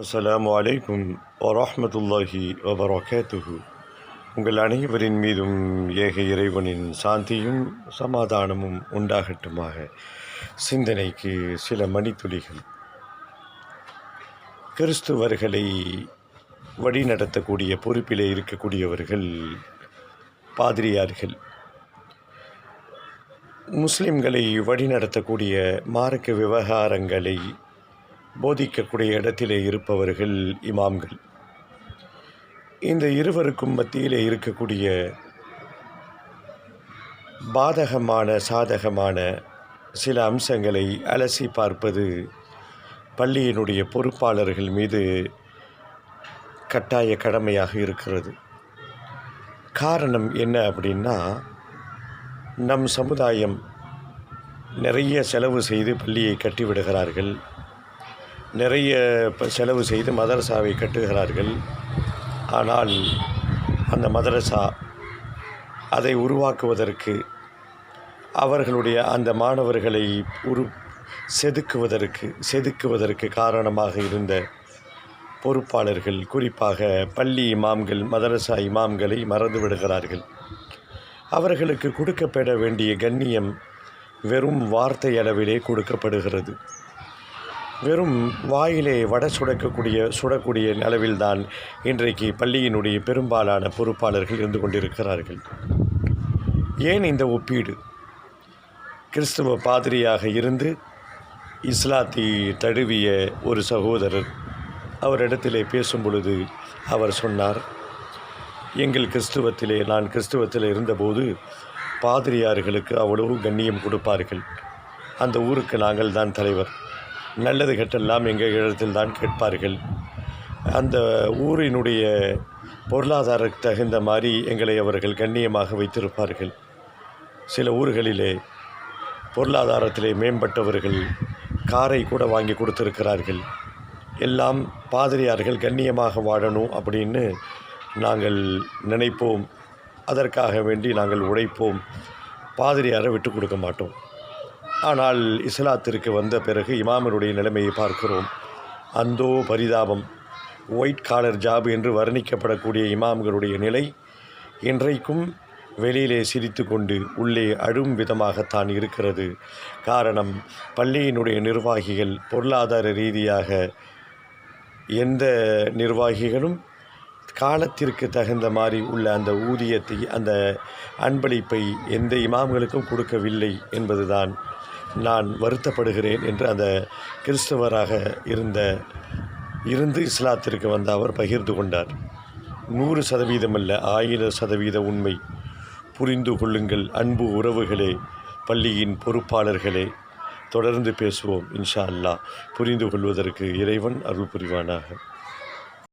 அஸ்லாம் அலைக்கும் வரமத்துல்லாஹி வபரகாத்துஹு உங்கள் அனைவரின் மீதும் ஏக இறைவனின் சாந்தியும் சமாதானமும் உண்டாகட்டுமாக. சிந்தனைக்கு சில மணித்துளிகள். கிறிஸ்துவர்களை வழிநடத்தக்கூடிய பொறுப்பிலே இருக்கக்கூடியவர்கள் பாதிரியார்கள். முஸ்லிம்களை வழிநடத்தக்கூடிய மார்க்க விவகாரங்களை போதிக்கக்கூடிய இடத்திலே இருப்பவர்கள் இமாம்கள். இந்த இருவருக்கும் மத்தியிலே இருக்கக்கூடிய பாதகமான சாதகமான சில அம்சங்களை அலசி பார்ப்பது பள்ளியினுடைய பொறுப்பாளர்கள் மீது கட்டாய கடமையாக இருக்கிறது. காரணம் என்ன அப்படின்னா நம் சமுதாயம் நிறைய செலவு செய்து பள்ளியை கட்டிவிடுகிறார்கள் நிறைய ப- செலவு செய்து மதரசாவை கட்டுகிறார்கள். ஆனால் அந்த மதரசா அதை உருவாக்குவதற்கு அவர்களுடைய அந்த மாணவர்களை உரு செதுக்குவதற்கு செதுக்குவதற்கு காரணமாக இருந்த பொறுப்பாளர்கள் குறிப்பாக பள்ளி இமாம்கள் மதரசா இமாம்களை மறந்து விடுகிறார்கள். அவர்களுக்கு கொடுக்கப்பட வேண்டிய கண்ணியம் வெறும் வார்த்தை அளவிலே கொடுக்கப்படுகிறது. வெறும் வாயிலே வடை சுடக்கக்கூடிய சுடக்கூடிய அளவில்தான் இன்றைக்கு பள்ளியினுடைய பெரும்பாலான பொறுப்பாளர்கள் இருந்து கொண்டிருக்கிறார்கள். ஏன் இந்த ஒப்பீடு? கிறிஸ்துவ பாதிரியாக இருந்து இஸ்லாத்தை தழுவிய ஒரு சகோதரர் அவரிடத்திலே பேசும் பொழுது அவர் சொன்னார் எங்கள் கிறிஸ்துவத்திலே நான் கிறிஸ்துவத்தில் இருந்தபோது பாதிரியார்களுக்கு அவ்வளவு கண்ணியம் கொடுப்பார்கள். அந்த ஊருக்கு நாங்கள் தான் தலைவர். நல்லது கெட்டெல்லாம் எங்கள் இடத்தில் தான் கேட்பார்கள். அந்த ஊரினுடைய பொருளாதாரத்துக்கு தகுந்த மாதிரி எங்களை அவர்கள் கண்ணியமாக வைத்திருப்பார்கள். சில ஊர்களிலே பொருளாதாரத்திலே மேம்பட்டவர்கள் காரை கூட வாங்கி கொடுத்திருக்கிறார்கள். எல்லாம் பாதிரியார்கள் கண்ணியமாக வாழணும் அப்படின்னு நாங்கள் நினைப்போம். அதற்காக வேண்டி நாங்கள் உழைப்போம். பாதிரியாரை விட்டு கொடுக்க மாட்டோம். ஆனால் இஸ்லாத்திற்கு வந்த பிறகு இமாமருடைய நிலைமையை பார்க்கிறோம். அந்தோ பரிதாபம். ஒயிட் காலர் ஜாப் என்று வர்ணிக்கப்படக்கூடிய இமாம்களுடைய நிலை இன்றைக்கும் வெளியிலே சிரித்து கொண்டு உள்ளே அழும் விதமாகத்தான் இருக்கிறது. காரணம் பள்ளியினுடைய நிர்வாகிகள் பொருளாதார ரீதியாக எந்த நிர்வாகிகளும் காலத்திற்கு தகுந்த மாதிரி உள்ள அந்த ஊதியத்தை அந்த அன்பளிப்பை எந்த இமாம்களுக்கும் கொடுக்கவில்லை என்பதுதான் நான் வருத்தப்படுகிறேன் என்று அந்த கிறிஸ்தவராக இருந்த இருந்து இஸ்லாத்திற்கு வந்த அவர் பகிர்ந்து கொண்டார். நூறு சதவீதம் அல்ல ஆயிரம் சதவீத உண்மை. புரிந்து கொள்ளுங்கள் அன்பு உறவுகளே பள்ளியின் பொறுப்பாளர்களே. தொடர்ந்து பேசுவோம் இன்ஷா அல்லாஹ். புரிந்து கொள்வதற்கு இறைவன் அருள் புரிவானாக.